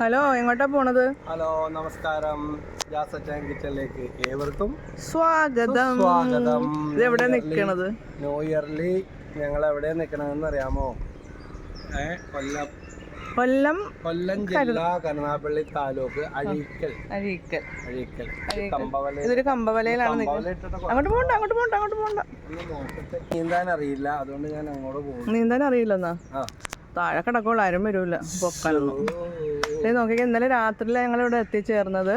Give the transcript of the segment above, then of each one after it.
Hello എങ്ങോട്ടാ പോണത്? Hello നമസ്കാരം. കിച്ചണിലേക്ക് ഏവർക്കും സ്വാഗതം. സ്വാഗതം എവിടെ നിൽക്കണത് ന്യൂ ഇയർലി ഞങ്ങൾ എവിടെ നിൽക്കണമെന്ന് അറിയാമോ? കൊല്ലം. കൊല്ലം കൊല്ലം ജില്ല കരുനാഗപ്പള്ളി താലൂക്ക് അഴീക്കൽ. അഴീക്കൽ. അഴീക്കൽ. കമ്പവല ഇതൊരു കമ്പവലയിലാണ് അങ്ങോട്ട് പോണ്ട അങ്ങോട്ട് പോണ്ട അങ്ങോട്ട് പോണ്ട. നീന്താൻ അറിയില്ല. അതുകൊണ്ട് ഞാൻ അങ്ങോട്ട് പോകും നീന്താൻ അറിയില്ലെന്നാ? ആ. താഴെ കിടക്കുള്ളൂ ആരും വരൂല. പൊക്കാനൊന്നും ഇത് നോക്കിയാൽ ഇന്നലെ രാത്രിയിലാണ് ഞങ്ങൾ ഇവിടെ എത്തിച്ചേർന്നത്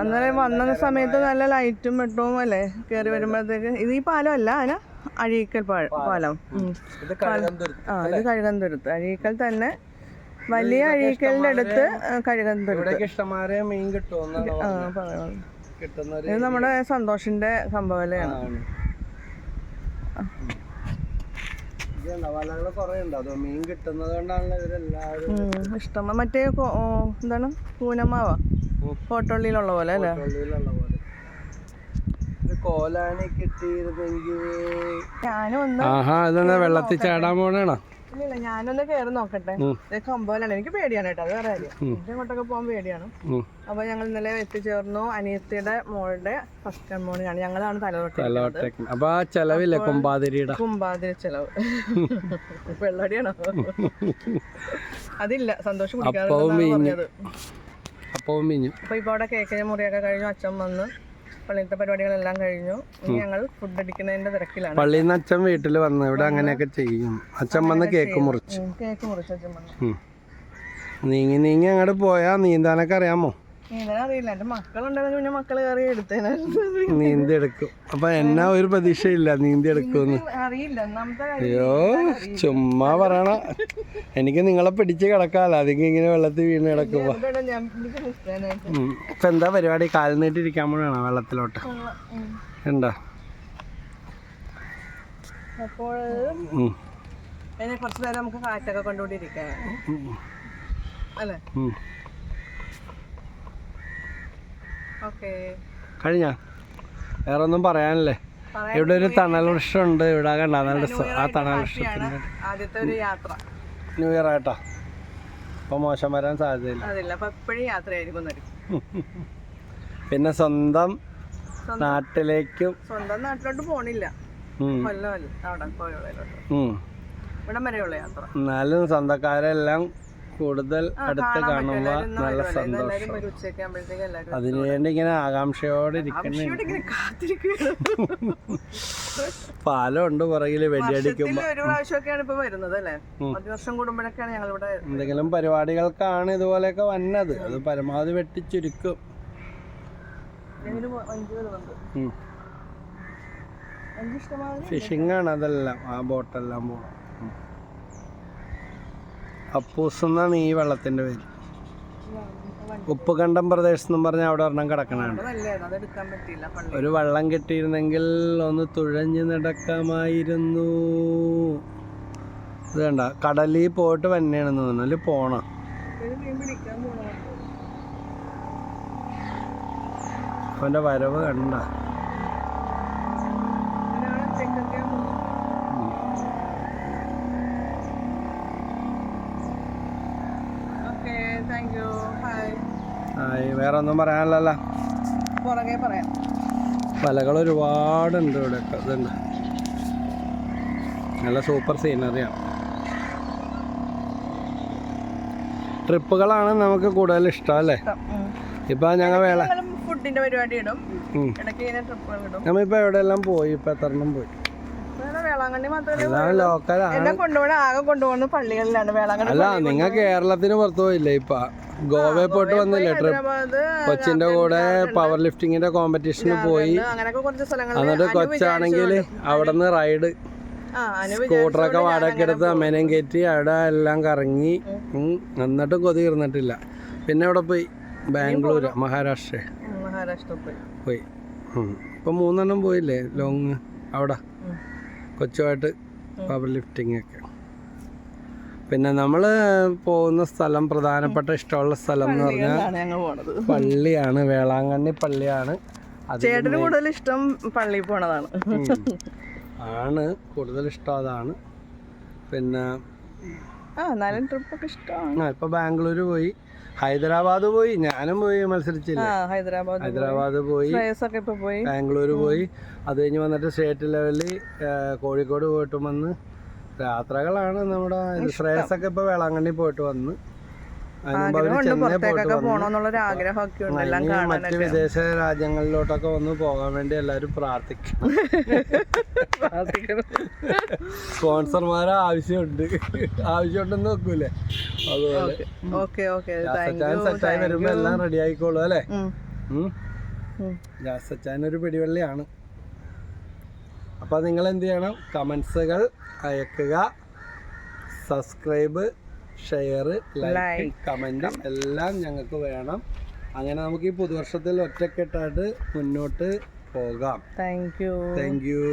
അന്നേരം വന്ന സമയത്ത് നല്ല ലൈറ്റും വെട്ടവും അല്ലേ കയറി വരുമ്പോഴത്തേക്ക്. ഇത് ഈ പാലം അല്ല അതിന് അഴീക്കൽ പാലം. ആ ഇത് കഴുകന്തുരുത്ത് അഴീക്കൽ തന്നെ വലിയ അഴീക്കലിന്റെ അടുത്ത് കഴുകന്തുരുത്ത് ഇഷ്ടമാരെ മീൻ ഇത് നമ്മുടെ സന്തോഷിന്റെ കമ്പവലയാണ് ആണ്. ഇതുണ്ട് വലകൾ കുറെ ഉണ്ട് അത് മീൻ കിട്ടുന്നത് കൊണ്ടാണല്ലോ ഇവരെല്ലാവരും ഇഷ്ടം. മറ്റേ എന്താണ്? കൂനമാവ കോട്ടള്ളിയിലുള്ള പോലെ അല്ലേ? പള്ളിയിലുള്ള പോലെ. ഇത് കോലാണി കിട്ടിയിരുന്നെങ്കിൽ ഞാനും ഒന്ന് ആഹാ ഇതെന്താ വെള്ളത്തിൽ ചാടാൻ പോണേണോ? ഇല്ല ഞാനൊന്ന് കയറി നോക്കട്ടെ. കമ്പോലാണ്. എനിക്ക് പേടിയാണ് കേട്ടോ അത് വേറെ കാര്യം. എനിക്ക് അങ്ങോട്ടൊക്കെ പോകാൻ പേടിയാണ്. അപ്പൊ ഞങ്ങൾ ഇന്നലെ എത്തിച്ചേർന്നു അനിയത്തിയുടെ മോളുടെ ഫസ്റ്റ് മോർണിംഗ് ഞങ്ങളാണ് തലതൊട്ട് അപ്പൊ ആ ചെലവില്ലേ കുമ്പാതിരിയുടെ? കുമ്പാതിരി ചെലവ്. വെള്ളടിയാണോ? അതില്ല സന്തോഷം മീഞ്ഞു. അപ്പൊ ഇപ്പൊ അവിടെ കേക്കിന് മുറിയൊക്കെ കഴിഞ്ഞു അച്ഛൻ വന്ന് പള്ളിയിലത്തെ പരിപാടികളെല്ലാം കഴിഞ്ഞു. ഇനി ഞങ്ങൾ ഫുഡ് അടിക്കുന്നതിന്റെ തിരക്കിലാണ്. പള്ളിയിൽ നിന്ന് അച്ഛൻ വീട്ടിൽ വന്ന് ഇവിടെ അങ്ങനെയൊക്കെ ചെയ്യും. അച്ഛൻ വന്ന് കേക്ക് മുറിച്ചു. കേക്ക് മുറിച്ചു അച്ഛൻ വന്ന്. നീങ്ങി നീങ്ങി അങ്ങോട്ട് പോയാ നീന്താനൊക്കെ അറിയാമോ? എന്റെ പിന്നെ മക്കൾ കയറി എടുത്തേനായിരുന്നു നീന്തി എടുക്കും അപ്പൊ എന്നാ ഒരു പ്രതീക്ഷയില്ല നീന്തി എടുക്കുമെന്ന് അറിയില്ല. അയ്യോ ചുമ്മാ പറയണ. എനിക്ക് നിങ്ങളെ പിടിച്ച് കിടക്കാല്ല. അധികം ഇങ്ങനെ വെള്ളത്തിൽ വീണ് കിടക്കുമ്പോ. ഇപ്പൊ എന്താ പരിപാടി? കാലിൽ നീട്ടിരിക്കാൻ പോണോ വെള്ളത്തിലോട്ട്. എന്താ? അപ്പോൾ കുറച്ച് നേരം നമുക്ക് കാറ്റൊക്കെ കൊണ്ടുകൊണ്ടിരിക്കാം. അല്ലേ? കഴിഞ്ഞാ? വേറെ ഒന്നും പറയാനല്ലേ ഇവിടെ ഒരു തണൽ വൃക്ഷമുണ്ട്. ഇവിടെ കണ്ട? നല്ല രസം ആ തണൽ വൃക്ഷത്തിന്റെ ആദ്യത്തെ ഒരു യാത്ര. ന്യൂ ഇയർ ആയിട്ടാ? അപ്പൊ മോശം വരാൻ സാധ്യതയില്ല. അതില്ല. അപ്പൊ എപ്പോഴും യാത്രയായിരിക്കും പിന്നെ സ്വന്തം നാട്ടിലേക്കും സ്വന്തം നാട്ടിലോട്ട് പോണില്ല. ഉം. കൊല്ലമല്ല അവിടെ കോഴിക്കോടിലോട്ട് ഉം. വരെയുള്ള യാത്ര. എന്നാലും സ്വന്തക്കാരെല്ലാം കൂടുതൽ അടുത്ത് കാണുമ്പോ നല്ല സന്തോഷം. അതിനുവേണ്ടി ഇങ്ങനെ ആകാംക്ഷയോടെ ഇരിക്കുന്ന. ഇവിടെ ഇങ്ങനെ കാത്തിരിക്കുകയാണ് പാലം ഉണ്ട് പുറകിൽ വെടിയടിക്കുമ്പോ എന്തെങ്കിലും പരിപാടികൾക്കാണ് ഇതുപോലെയൊക്കെ വന്നത്. അത് പരമാവധി വെട്ടിച്ചുരുക്കും. ഫിഷിംഗ് ആണ് അതെല്ലാം. ആ ബോട്ടെല്ലാം പോണം. അപ്പൂസ് എന്നാണ് ഈ വെള്ളത്തിന്റെ പേര്. ഉപ്പുകണ്ടം പ്രദേശം എന്ന് പറഞ്ഞാൽ അവിടെ ഒരെണ്ണം കിടക്കണാണ്. ഒരു വെള്ളം കിട്ടിയിരുന്നെങ്കിൽ ഒന്ന് തുഴഞ്ഞു നടക്കാമായിരുന്നു. ഇത് കണ്ട കടലിൽ പോയിട്ട് വന്നെയാണെന്ന് തോന്നുന്നു. പോണം. അവന്റെ വരവ് കണ്ട. വേറെ ഒന്നും പറയാനില്ലല്ലോ. പുറകെ പറയാം. വലകൾ ഒരുപാടുണ്ട് ഇവിടെ. ഇതുണ്ട്. നല്ല സൂപ്പർ സീനറിയാണ് ട്രിപ്പുകളാണ് നമുക്ക് കൂടുതൽ ഇഷ്ടം അല്ലേ? ഇപ്പൊ ഞങ്ങൾ വേള ഫുഡിന്റെ പരിപാടി ഇടും. നമ്മളിപ്പോൾ എവിടെയെല്ലാം പോയി? ഇപ്പൊ എത്രണ്ണം പോയി? വേളാങ്കണ്ണി മാത്രമേ എല്ലാം ലോക്കലാണ് എന്നെ കൊണ്ടുപോകണ ആകെ പള്ളികളിലാണ്. വേളാങ്കണ്ണി അല്ല നിങ്ങൾ കേരളത്തിന് പുറത്തു പോയില്ലേ ഇപ്പൊ? ഗോവയിൽ പോയിട്ട് വന്നില്ലേ ട്രിപ്പ് കൊച്ചിന്റെ കൂടെ പവർ ലിഫ്റ്റിങ്ങിന്റെ കോമ്പറ്റീഷന് പോയി. എന്നിട്ട് കൊച്ചാണെങ്കിൽ അവിടെ നിന്ന് റൈഡ് സ്കൂട്ടറൊക്കെ വാടക എടുത്ത് അമ്മേനെയും കയറ്റി അവിടെ എല്ലാം കറങ്ങി. എന്നിട്ടും കൊതി തീർന്നിട്ടില്ല. പിന്നെ അവിടെ പോയി? ബാംഗ്ലൂര് മഹാരാഷ്ട്ര. മഹാരാഷ്ട്ര പോയി. പോയി. ഇപ്പൊ മൂന്നെണ്ണം പോയില്ലേ? ലോങ് അവിടെ. കൊച്ചുമായിട്ട് പവർ ലിഫ്റ്റിംഗ് ഒക്കെ. പിന്നെ നമ്മൾ പോകുന്ന സ്ഥലം പ്രധാനപ്പെട്ട ഇഷ്ടമുള്ള സ്ഥലം എന്ന് പറഞ്ഞാൽ പള്ളിയാണ് വേളാങ്കണ്ണി പള്ളിയാണ്. ചേട്ടന് കൂടുതൽ ഇഷ്ടം പള്ളിയിൽ പോണതാണ്. ആണ് കൂടുതൽ ഇഷ്ടം അതാണ്. പിന്നെ എന്നാലും ട്രിപ്പൊക്കെ ഇഷ്ടമാണ്. ആ ഇപ്പൊ ബാംഗ്ലൂർ പോയി. ഹൈദരാബാദ് പോയി. ഞാനും പോയി മത്സരിച്ചില്ല. ഹൈദരാബാദ് ഹൈദരാബാദ് പോയി. ഒക്കെ ഇപ്പൊ പോയി. ബാംഗ്ലൂർ പോയി. അത് കഴിഞ്ഞ് വന്നിട്ട് സ്റ്റേറ്റ് ലെവലിൽ കോഴിക്കോട് പോയിട്ട് വന്ന്. യാത്രകളാണ് നമ്മുടെ. ശ്രേയസൊക്കെ ഇപ്പൊ വേളാങ്കണ്ണി പോയിട്ട് വന്ന്. ആഗ്രഹമുണ്ട് പുറത്തേക്കൊക്കെ വന്നു. പോണോന്നുള്ളൊരു ആഗ്രഹമൊക്കെ ഉണ്ട് എല്ലാം മറ്റ് വിദേശ രാജ്യങ്ങളിലോട്ടൊക്കെ വന്ന് പോകാൻ വേണ്ടി എല്ലാരും പ്രാർത്ഥിക്കണം. സ്പോൺസർമാരെ ആവശ്യമുണ്ട്. ആവശ്യമുണ്ടെന്ന് നോക്കൂലേ അതുപോലെ. സെറ്റായി വരുമ്പോ എല്ലാം റെഡി ആയിക്കോളൂ അല്ലേ. ജാസച്ചാൻ ഒരു പിടിവള്ളിയാണ്. അപ്പോൾ നിങ്ങൾ എന്ത് ചെയ്യണം കമന്റ്സുകൾ അയക്കുക. Subscribe share like. കമന്റ് എല്ലാം ഞങ്ങൾക്ക് വേണം. അങ്ങനെ നമുക്ക് ഈ പുതുവർഷത്തിൽ ഒറ്റക്കെട്ടായിട്ട് മുന്നോട്ട് പോകാം. Thank you. Thank you.